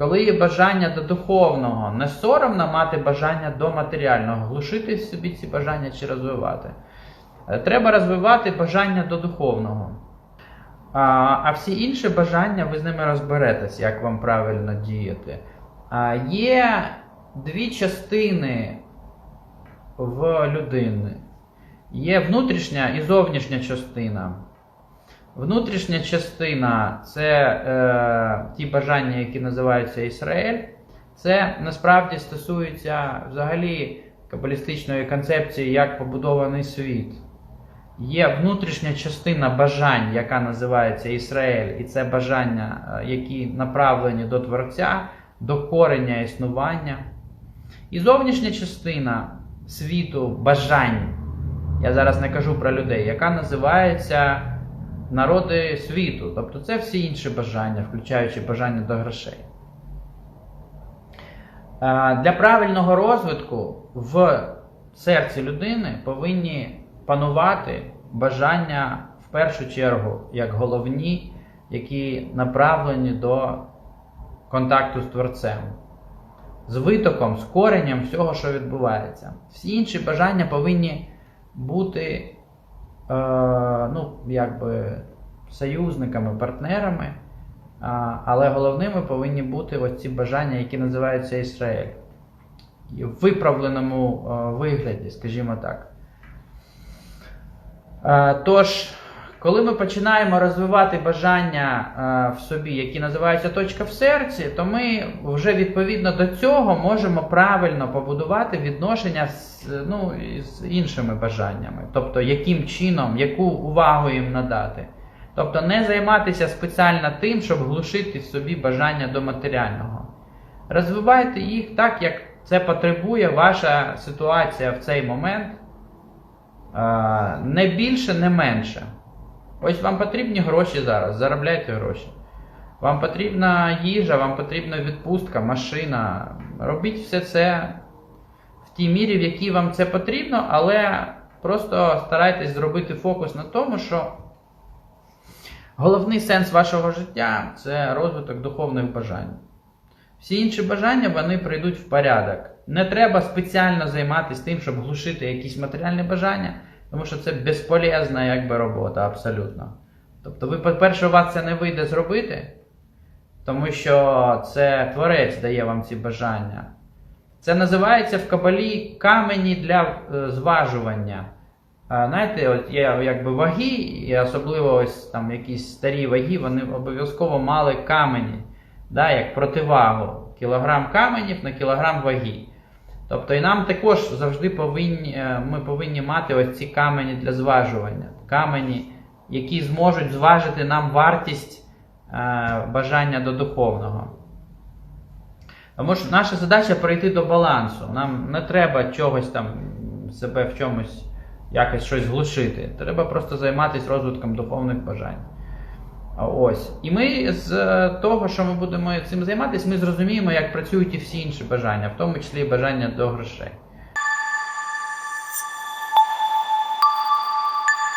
коли є бажання до духовного, не соромно мати бажання до матеріального, глушити собі ці бажання чи розвивати. Е, Треба розвивати бажання до духовного. А, а всі інші бажання ви з ними розберетесь, як вам правильно діяти. А, є дві частини в людини. Є внутрішня і зовнішня частина. Внутрішня частина це е, ті бажання, які називаються Ізраїль. Це насправді стосується взагалі кабалістичної концепції, як побудований світ. Є внутрішня частина бажань, яка називається Ізраїль, і це бажання, е, які направлені до Творця, до корення існування. І зовнішня частина світу бажань, я зараз не кажу про людей, яка називається народи світу. Тобто це всі інші бажання, включаючи бажання до грошей. Е, Для правильного розвитку в серці людини повинні панувати бажання в першу чергу як головні, які направлені до контакту з Творцем, з витоком, з коренням всього, що відбувається. Всі інші бажання повинні бути ну, якби союзниками, партнерами. Але головними повинні бути ось ці бажання, які називаються Ізраїль. В виправленому е, вигляді, скажімо так. Е, Тож, коли ми починаємо розвивати бажання е, в собі, які називаються точка в серці, то ми вже відповідно до цього можемо правильно побудувати відношення з, ну, з іншими бажаннями. Тобто, яким чином, яку увагу їм надати. Тобто не займатися спеціально тим, щоб глушити в собі бажання до матеріального. Розвивайте їх так, як це потребує ваша ситуація в цей момент. Е, Не більше, не менше. Ось вам потрібні гроші зараз, заробляйте гроші. Вам потрібна їжа, вам потрібна відпустка, машина. Робіть все це в тій мірі, в якій вам це потрібно, але просто старайтесь зробити фокус на тому, що головний сенс вашого життя це розвиток духовних бажань. Всі інші бажання вони прийдуть в порядок. Не треба спеціально займатися тим, щоб глушити якісь матеріальні бажання, тому що це безполезна якби, робота абсолютно. Тобто, ви, по-перше, у вас це не вийде зробити, тому що це творець дає вам ці бажання. Це називається в кабалі камені для е, зважування. Знаєте, от є якби ваги, і особливо ось там якісь старі ваги, вони обов'язково мали камені, да, як противагу. Кілограм каменів на кілограм ваги. Тобто і нам також завжди повинні, е, ми повинні мати ось ці камені для зважування. Камені, які зможуть зважити нам вартість е, бажання до духовного. Тому що наша задача прийти до балансу. Нам не треба чогось там себе в чомусь якось щось глушити. Треба просто займатися розвитком духовних бажань. Ось. І ми з е, того, що ми будемо цим займатися, ми зрозуміємо, як працюють і всі інші бажання, в тому числі і бажання до грошей.